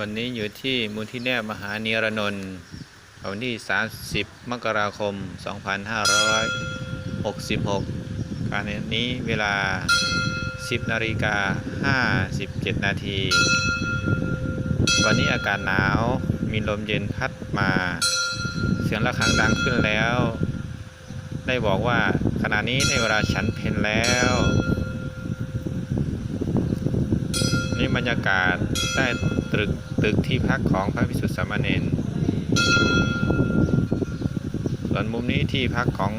วันนี้อยู่ที่มูลที่แนบมหาเนรนนท์วันที่ 30 มกราคม 2566 การนี้เวลา 10นาฬิกา57 นาที วันนี้อากาศหนาว มีลมเย็นพัดมา เสียงะระฆังดังขึ้นแล้ว ได้บอกว่าขณะนี้ในเวลาฉันเพลแล้ว นี่บรรยากาศใต้ตึกตึกที่พักของพระพิสุสามเณรส่วนมุมนี้ที่พักของ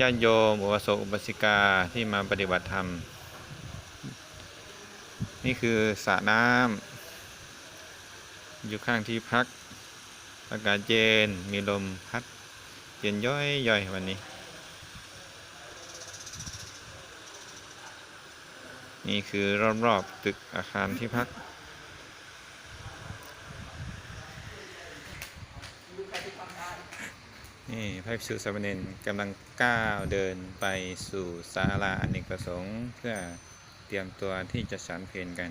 ญาติโยมอุบาสกอุบาสิกาที่มาปฏิบัติธรรม นี่คือสระน้ำอยู่ข้างที่พัก อากาศเย็นมีลมพัดเย็นย่อยย่อยวันนี้ นี่คือรอบๆตึกอาคารที่พัก นี่พระภิกษุสามเณรกำลังก้าวเดินไปสู่ศาลาอเนกประสงค์ เพื่อเตรียมตัวที่จะฉันเพลกัน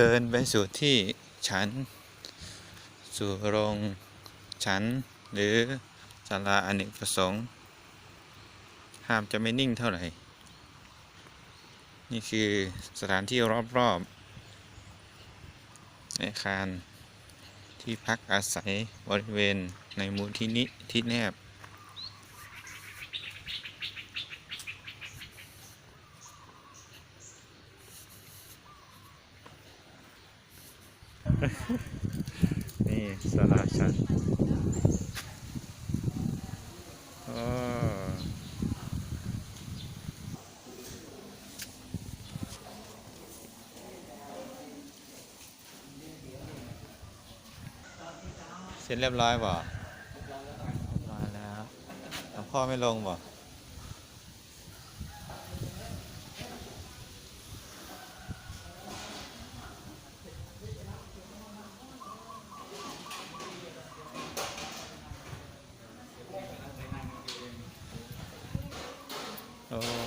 เดินไปสู่ที่ฉัน สู่โรงฉัน หรือศาลาอเนกประสงค์ ห้ามจะไม่นิ่งเท่าไหร่ นี่คือสถานที่รอบๆในอาคารที่พักอาศัยบริเวณในมูลที่นี้ที่แนบ นี่สลาชันโอ้เสร็จเรียบร้อยบ่มาแล้วหลวงพ่อไม่ลงบ่ Oh.